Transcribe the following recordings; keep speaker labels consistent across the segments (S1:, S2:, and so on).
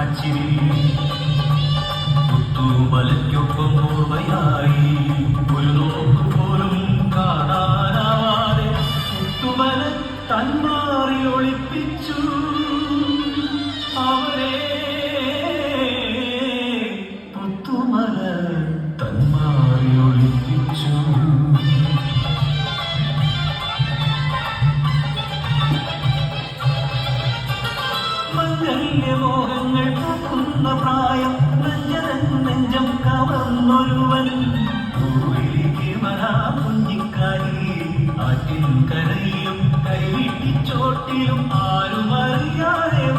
S1: കാച്ചിൽ പുത്തുമലയ്ക്കൊപ്പം ഓർമ്മയാ വലിയ മോഹങ്ങൾ കത്തുന്ന പ്രായം നെഞ്ചതൻ നെഞ്ചം കവർന്നൊരുവൻ. കുഞ്ഞിക്കാരി ആറ്റിൻ ആരും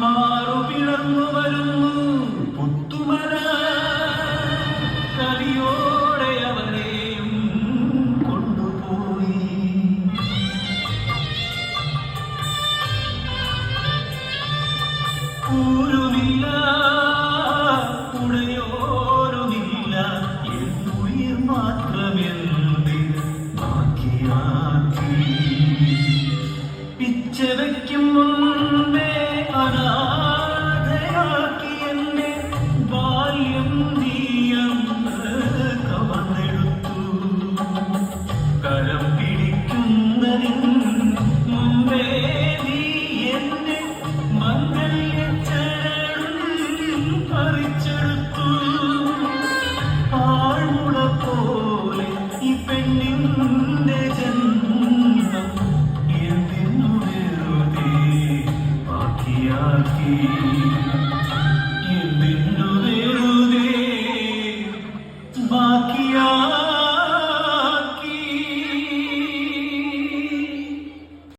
S1: മാറുപിളർന്നു വരുന്നു. പുത്തു